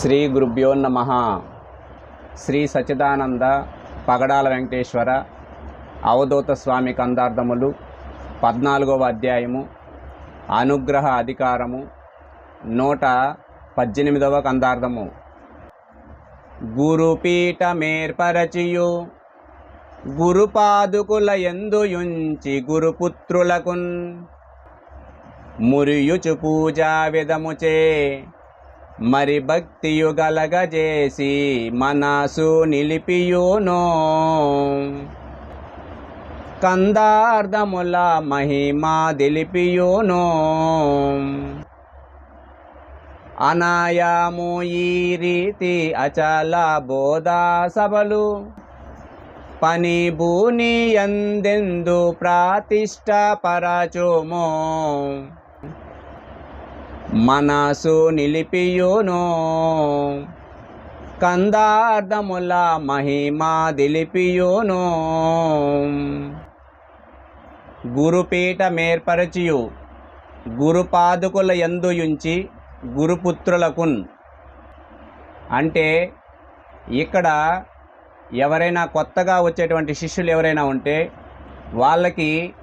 శ్రీ గురుభ్యో నమ. శ్రీ సచిదానంద పగడాల వెంకటేశ్వర అవధూత స్వామి కందార్థములు పద్నాలుగవ అధ్యాయము అనుగ్రహ అధికారము నూట పద్దెనిమిదవ కందార్థము. గురుపీఠమేర్పరచియు గురుపాదుకుల ఎందుయుంచి గురుపుత్రులకున్ మురియుచు పూజా విధముచే మరి భక్తియు గలగజేసి మనసు నిలిపియునో. కందార్థముల మహిమా దిలిపియునో. అనాయాము ఈ రీతి అచల బోధా సభలు. పని భూని ఎందెందు ప్రాతిష్ట పరచుమో. మనసు నిలిపియును. కందార్థముల మహిమా దిలిపియును. గురుపీఠ మేర్పరచియు గురుపాదుకుల ఎందుయుంచి గురుపుత్రులకున్. అంటే ఇక్కడ ఎవరైనా కొత్తగా వచ్చేటువంటి శిష్యులు ఎవరైనా ఉంటే వాళ్ళకి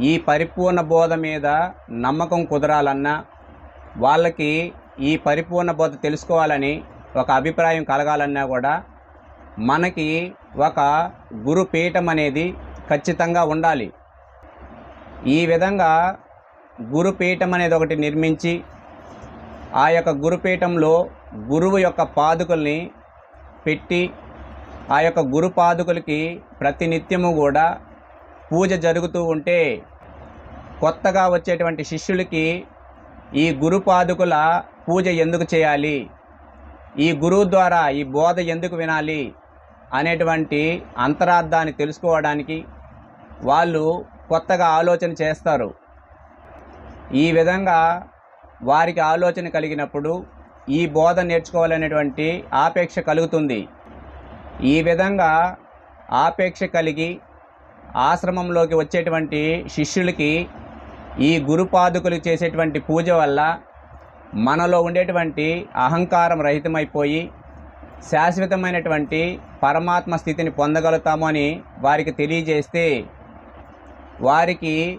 ఈ పరిపూర్ణ బోధ మీద నమ్మకం కుదరాలన్నా వాళ్ళకి ఈ పరిపూర్ణ బోధ తెలుసుకోవాలని ఒక అభిప్రాయం కలగాలన్నా కూడా మనకి ఒక గురుపీఠం అనేది ఖచ్చితంగా ఉండాలి. ఈ విధంగా గురుపీఠం అనేది ఒకటి నిర్మించి ఆ యొక్క గురుపీఠంలో గురువు యొక్క పాదుకల్ని పెట్టి ఆ యొక్క గురు పాదుకలకి ప్రతినిత్యము కూడా పూజ జరుగుతూ ఉంటే కొత్తగా వచ్చేటువంటి శిష్యులకి ఈ గురు పాదుకుల పూజ ఎందుకు చేయాలి? ఈ గురువు ద్వారా ఈ బోధ ఎందుకు వినాలి? అనేటువంటి అంతరార్థాన్ని తెలుసుకోవడానికి వాళ్ళు కొత్తగా ఆలోచన చేస్తారు. ఈ విధంగా వారికి ఆలోచన కలిగినప్పుడు ఈ బోధ నేర్చుకోవాలనేటువంటి ఆపేక్ష కలుగుతుంది. ఈ విధంగా ఆపేక్ష కలిగి ఆశ్రమంలోకి వచ్చేటువంటి శిష్యులకి ఈ గురుపాదుకులు చేసేటువంటి పూజ వల్ల మనలో ఉండేటువంటి అహంకారం రహితమైపోయి శాశ్వతమైనటువంటి పరమాత్మ స్థితిని పొందగలుగుతాము అని వారికి తెలియజేస్తే వారికి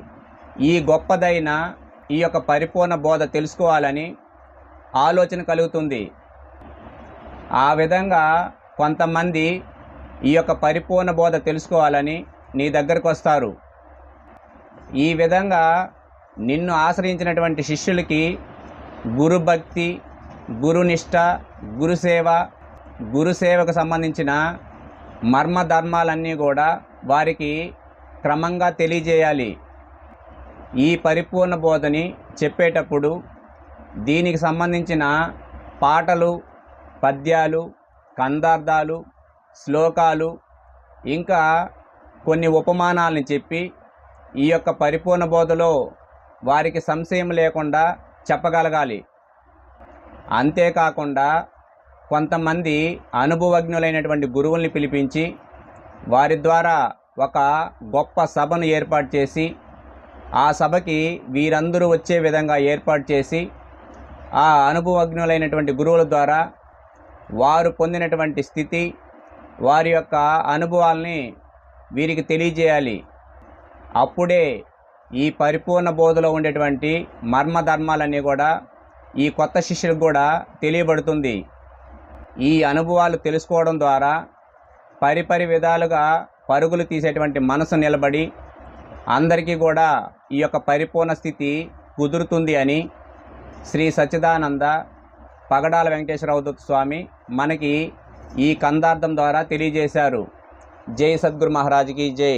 ఈ గొప్పదైన ఈ యొక్క పరిపూర్ణ బోధ తెలుసుకోవాలని ఆలోచన కలుగుతుంది. ఆ విధంగా కొంతమంది ఈ యొక్క పరిపూర్ణ బోధ తెలుసుకోవాలని నీ దగ్గరకు వస్తారు. ఈ విధంగా నిన్ను ఆశ్రయించినటువంటి శిష్యులకి గురుభక్తి గురునిష్ట గురుసేవ గురుసేవకు సంబంధించిన మర్మ ధర్మాలన్నీ కూడా వారికి క్రమంగా తెలియజేయాలి. ఈ పరిపూర్ణ బోధని చెప్పేటప్పుడు దీనికి సంబంధించిన పాటలు పద్యాలు కందార్థాలు శ్లోకాలు ఇంకా కొన్ని ఉపమానాలని చెప్పి ఈ యొక్క పరిపూర్ణ బోధలో వారికి సంశయం లేకుండా చెప్పగలగాలి. అంతేకాకుండా కొంతమంది అనుభవజ్ఞులైనటువంటి గురువుల్ని పిలిపించి వారి ద్వారా ఒక గొప్ప సభను ఏర్పాటు చేసి ఆ సభకి వీరందరూ వచ్చే విధంగా ఏర్పాటు చేసి ఆ అనుభవజ్ఞులైనటువంటి గురువుల ద్వారా వారు పొందినటువంటి స్థితి వారి యొక్క అనుభవాల్ని వీరికి తెలియజేయాలి. అప్పుడే ఈ పరిపూర్ణ బోధలో ఉండేటువంటి మర్మ ధర్మాలన్నీ కూడా ఈ కొత్త శిష్యులకు కూడా తెలియబడుతుంది. ఈ అనుభవాలు తెలుసుకోవడం ద్వారా పరిపరి విధాలుగా పరుగులు తీసేటువంటి మనసు నిలబడి అందరికీ కూడా ఈ యొక్క పరిపూర్ణ స్థితి కుదురుతుంది అని శ్రీ సచ్చిదానంద పగడాల వెంకటేశ్వర స్వామి మనకి ఈ కందార్థం ద్వారా తెలియజేశారు. జై సద్గురు మహారాజుకి జై.